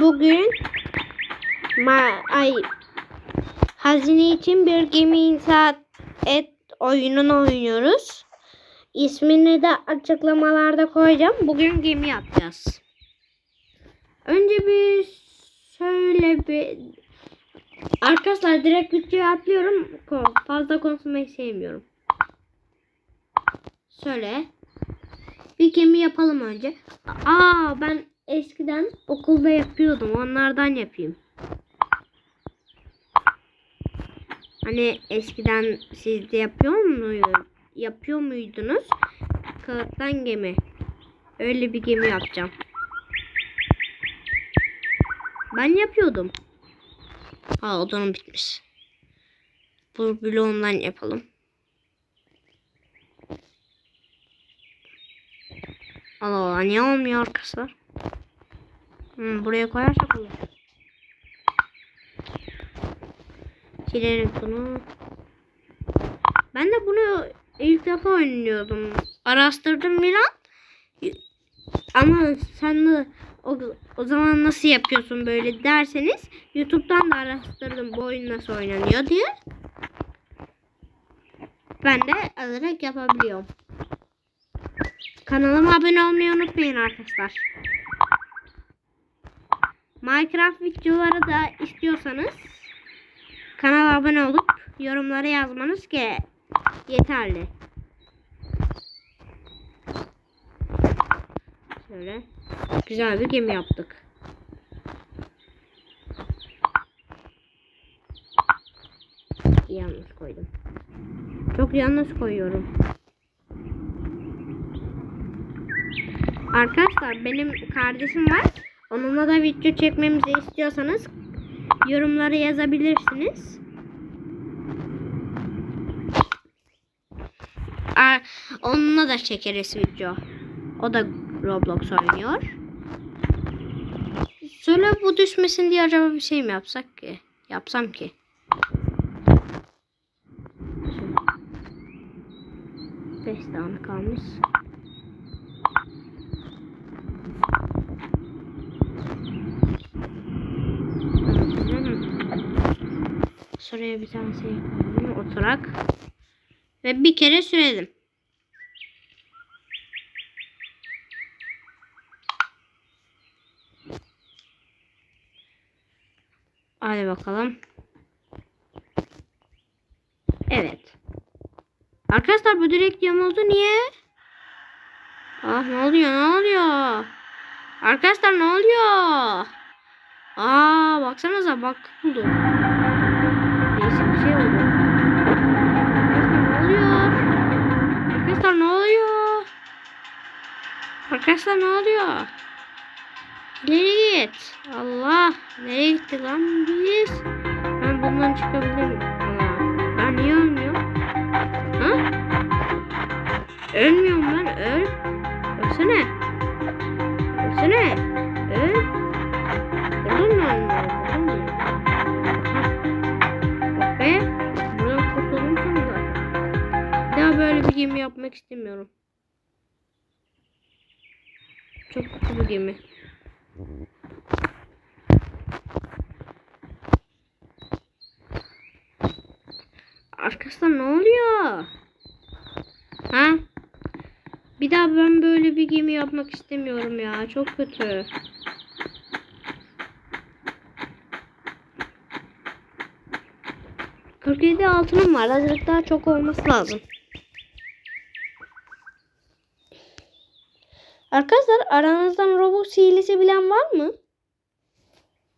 bugün ma ay hazine için bir gemi inşaat et oyununu oynuyoruz. İsmini de açıklamalarda koyacağım. Bugün gemi yapacağız. Önce bir şöyle bir arkadaşlar direkt videoya atlıyorum. Fazla konuşmayı sevmiyorum. Şöyle bir gemi yapalım önce. Aa ben eskiden okulda yapıyordum. Onlardan yapayım. Hani eskiden siz de yapıyor muydunuz? Yapıyor muydunuz? Kağıttan gemi. Öyle bir gemi yapacağım. Ben yapıyordum. Aa odanım bitmiş. Bu bloğundan yapalım. Allah Allah niye olmuyor arkadaşlar? Hmm, buraya koyarsak olur. Silelim bunu. Ben de bunu ilk defa oynuyordum. Araştırdım Milan. Ama sen de o, o zaman nasıl yapıyorsun böyle derseniz YouTube'dan da araştırdım bu oyun nasıl oynanıyor diye. Ben de alarak yapabiliyorum. Kanalıma abone olmayı unutmayın arkadaşlar. Minecraft videoları da istiyorsanız kanala abone olup yorumlara yazmanız ki yeterli. Şöyle güzel bir gemi yaptık. Yanlış koydum. Çok yanlış koyuyorum. Arkadaşlar benim kardeşim var. Onunla da video çekmemizi istiyorsanız yorumlara yazabilirsiniz. Aa, Onunla da çekeriz video. O da Roblox oynuyor. Şöyle bu düşmesin diye acaba bir şey mi yapsak ki? Yapsam ki. Beş tane kalmış. Şuraya bir tane şey yapalım. Oturak. Ve bir kere sürelim. Hadi bakalım. Evet. Arkadaşlar bu direkt yamuldu niye? Ah ne oluyor ne oluyor? Arkadaşlar ne oluyor? Aa baksanıza bak buldu. Şey oldu. Arkadaşlar ne oluyor? Arkadaşlar ne oluyor? Arkadaşlar ne oluyor? İleri git. Allah. Nereye gitti lan biz? Ben bundan çıkabilirim. Ben niye ölmüyorum? Ha? Ölmüyorum ben. Öl. Ölsene. Ölsene. Böyle bir gemi yapmak istemiyorum. Çok kötü bir gemi. Arkadaşlar ne oluyor? Ha? Bir daha ben böyle bir gemi yapmak istemiyorum ya. Çok kötü. Kırk yedi altınım var. Azıcık daha çok olması lazım. Arkadaşlar aranızdan Robux hilesi bilen var mı?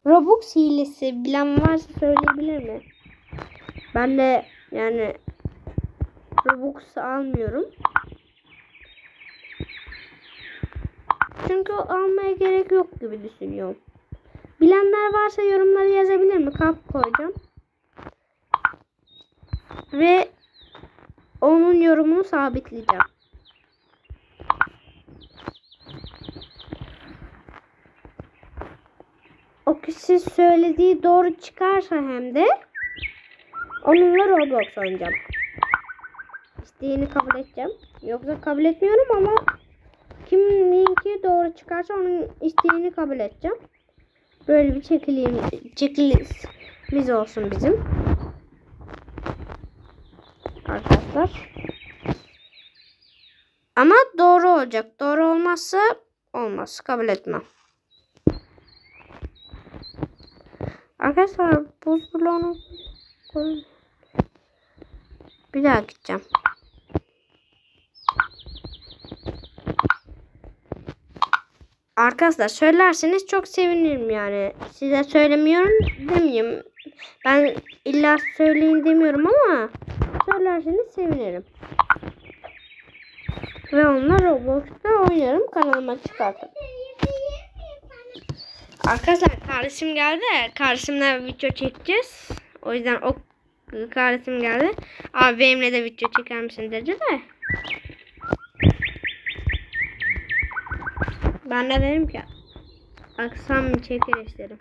Robux hilesi bilen varsa söyleyebilir mi? Ben de yani Robux almıyorum. Çünkü almaya gerek yok gibi düşünüyorum. Bilenler varsa yorumlara yazabilir mi? Kalp koyacağım. Ve onun yorumunu sabitleyeceğim. O kişi söylediği doğru çıkarsa hem de onunla Roblox oynayacağım. İsteğini kabul edeceğim. Yoksa kabul etmiyorum ama kiminki doğru çıkarsa onun isteğini kabul edeceğim. Böyle bir çekileyim, çekilimiz olsun bizim. Arkadaşlar. Ama doğru olacak. Doğru olmazsa olmaz. Kabul etmem. Arkadaşlar buz bloğunu koyun. Bir daha gideceğim. Arkadaşlar söylerseniz çok sevinirim yani. Size söylemiyorum demeyeyim. Ben illa söyleyin demiyorum ama söylerseniz sevinirim. Ve onunla Roblox'ta oynarım. Kanalıma çıkartırım. Arkadaşlar kardeşim geldi. Kardeşimle video çekeceğiz. O yüzden o kardeşim geldi. Abi benimle de video çeker misin dedi de. Ben de dedim ki akşam çekeriz dedim.